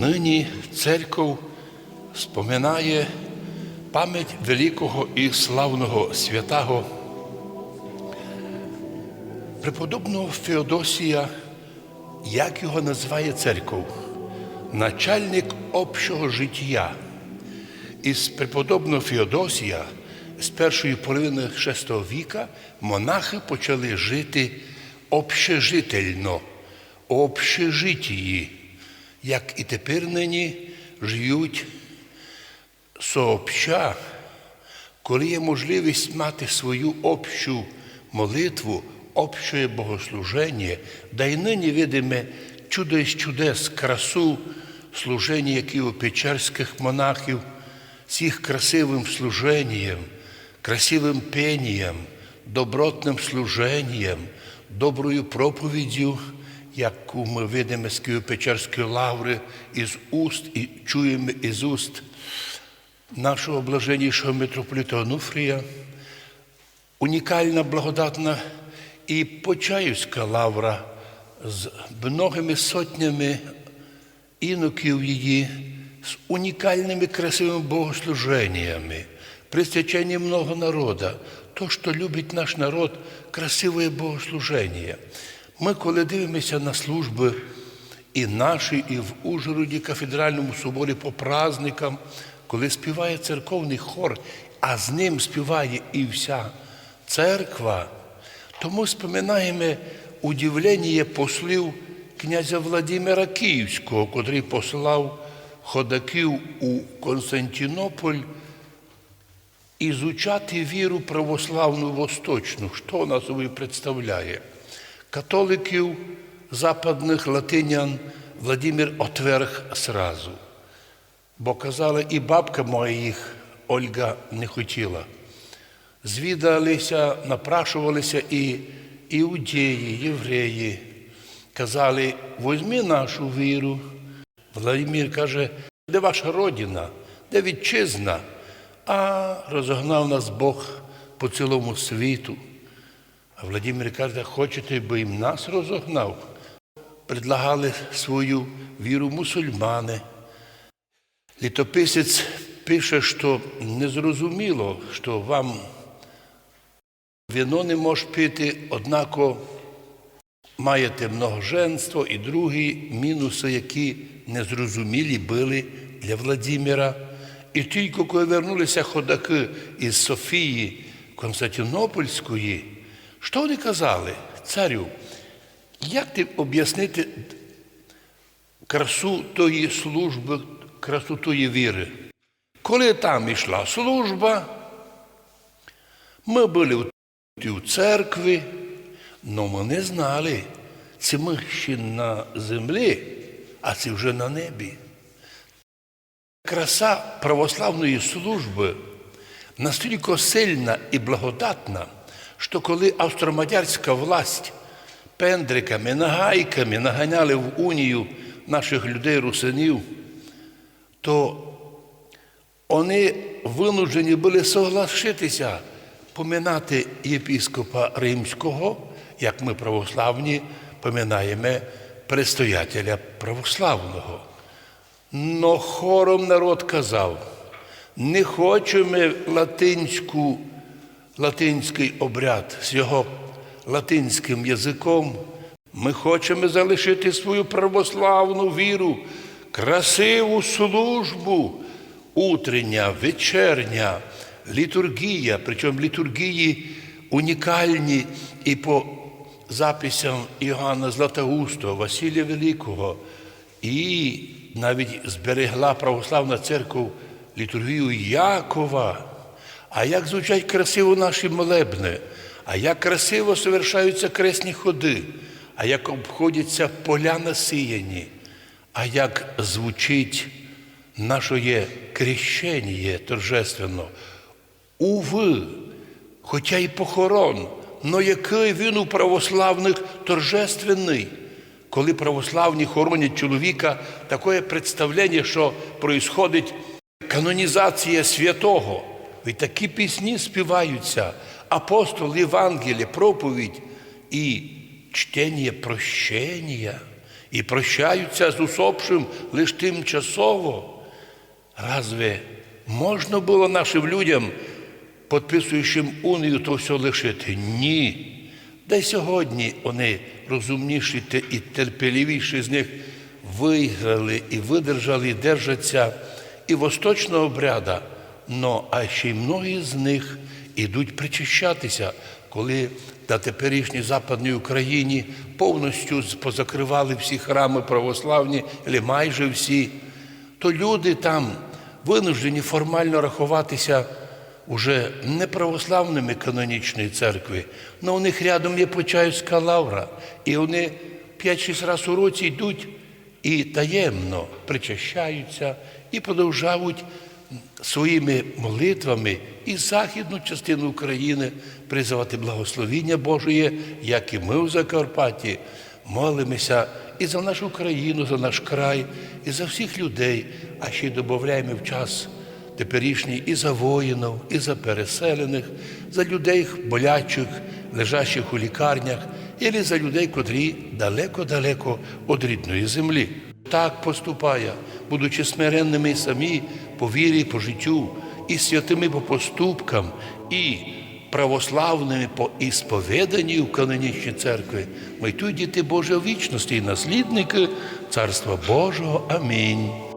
Нині церков споминає пам'ять великого і славного святого преподобного Феодосія, як його називає церков, начальник общого життя. Із преподобного Феодосія з першої половини VI віка монахи почали жити общежительно, общежитії, як і тепер нині живуть сообща, коли є можливість мати свою общу молитву, общее богослуження, да й нині видиме чудо із чудес, красу служення києво-печерських монахів, з їх красивим служенням, красивим пенієм, добротним служенням, доброю проповіддю, яку ми видимо з Києво-Печерської лаври із уст і чуємо із уст нашого блаженнішого митрополита Онуфрія, унікальна благодатна і Почаївська лавра з многими сотнями іноків її, з унікальними красивими богослуженнями, присвячені много народа. То, що любить наш народ, красиве богослуження. Ми, коли дивимося на служби і наші, і в Ужгороді кафедральному соборі по праздникам, коли співає церковний хор, а з ним співає і вся церква, тому споминаємо удивлення послів князя Владимира Київського, котрий послав ходаків у Константинополь ізучати віру православну восточну, що вона собою представляє. Католиків западних латинян Владимир отверг сразу. Бо казала, і бабка моя їх Ольга не хотіла. Звідалися, напрашувалися і іудеї, євреї. Казали, візьми нашу віру. Владимир каже, де ваша родина, де вітчизна? А розогнав нас Бог по цілому світу. А Владимир каже, хочете, би їм нас розогнав? Предлагали свою віру мусульмани. Літописець пише, що незрозуміло, що вам вино не може пити, однако маєте многоженство і другі мінуси, які незрозумілі були для Владимира. І тільки коли вернулися ходаки із Софії Константинопольської, що вони казали? Царю, як ти об'яснити красу тої служби, красу тої віри? Коли там йшла служба, ми були у церкві, але ми не знали, це ми ще на землі, а це вже на небі. Краса православної служби настільки сильна і благодатна, що коли австромадярська власть пендриками, нагайками наганяли в унію наших людей русинів, то вони винуждені були соглашитися поминати єпіскопа Римського, як ми православні поминаємо предстоятеля православного. Но хором народ казав, не хочемо латинську, латинський обряд з його латинським язиком. Ми хочемо залишити свою православну віру, красиву службу, утрення, вечерня, літургія, причому літургії унікальні і по записям Іоанна Златоустого, Василія Великого, і навіть зберегла православна церква літургію Якова. А як звучать красиво наші молебни, а як красиво совершаються кресні ходи, а як обходяться поля насіяні, а як звучить наше крещення торжественно. Уви, хоча й похорон, но який він у православних торжественний. Коли православні хоронять чоловіка, таке представлення, що проїсходить канонізація святого. І такі пісні співаються, апостол, Євангеліє, проповідь і чтення прощення. і прощаються з усопшим лише тимчасово. Разве можна було нашим людям, підписуючим унію, то все лишити? Ні. Да й сьогодні вони розумніші і терпеливіші з них виграли і видержали, і держаться і восточного обряда, но а ще й многі з них ідуть причащатися, коли на теперішній Западній Україні повністю позакривали всі храми православні, або майже всі, то люди там винуждені формально рахуватися уже не православними канонічної церкви, але у них рядом є Почаївська лавра, і вони 5-6 разів у році йдуть і таємно причащаються і продовжують своїми молитвами і західну частину України призивати благословіння Божої, як і ми у Закарпатті молимося і за нашу країну, за наш край, і за всіх людей, а ще й додаємо в час теперішній і за воїнів, і за переселених, за людей болячих, лежачих у лікарнях, і за людей, котрі далеко-далеко від рідної землі. Так поступає, будучи смиренними самі по вірі, по життю, і святими по поступкам, і православними по ісповеданні в канонічній церкві, ми тут діти Божої вічності і наслідники Царства Божого. Амінь.